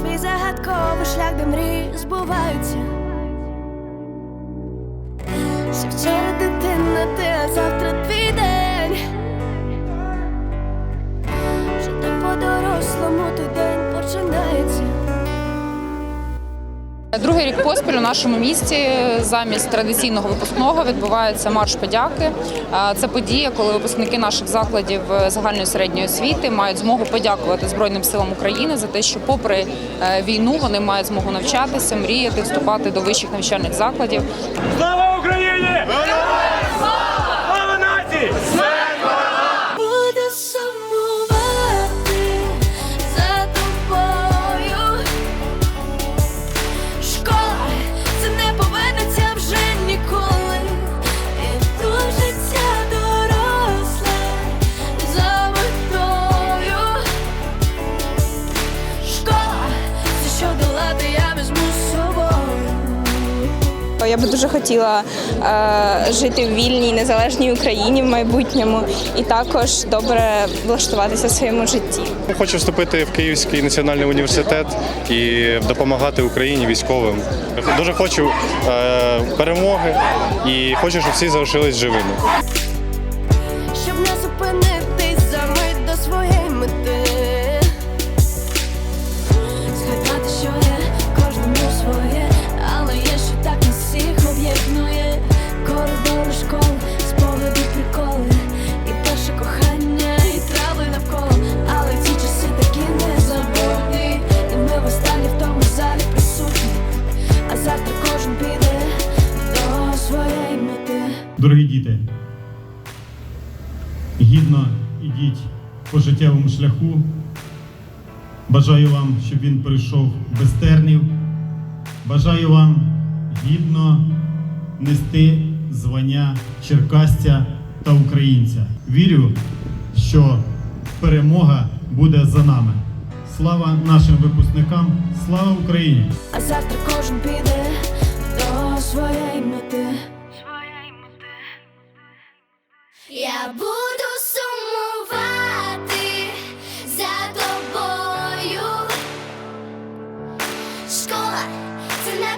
свій загадковий шлях, де мрії збуваються. Ще вчора дитина, ти, а завтра твій день Другий рік поспіль у нашому місті замість традиційного випускного відбувається марш подяки. Це подія, коли випускники наших закладів загальної середньої освіти мають змогу подякувати Збройним силам України за те, що, попри е, війну, вони мають змогу навчатися, мріяти, вступати до вищих навчальних закладів. Слава Україні! Я би дуже хотіла е, жити в вільній незалежній Україні в майбутньому і також добре влаштуватися в своєму житті. Хочу вступити в Київський національний університет і допомагати Україні військовим. Дуже хочу е, перемоги і хочу, щоб всі залишились живими. щоб не зупинитись за мить до своєї мети. Дорогі діти, гідно ідіть по життєвому шляху. Бажаю вам, щоб він пройшов без тернів. Бажаю вам гідно нести звання черкасця та українця. Вірю, що перемога буде за нами. Слава нашим випускникам! Слава Україні!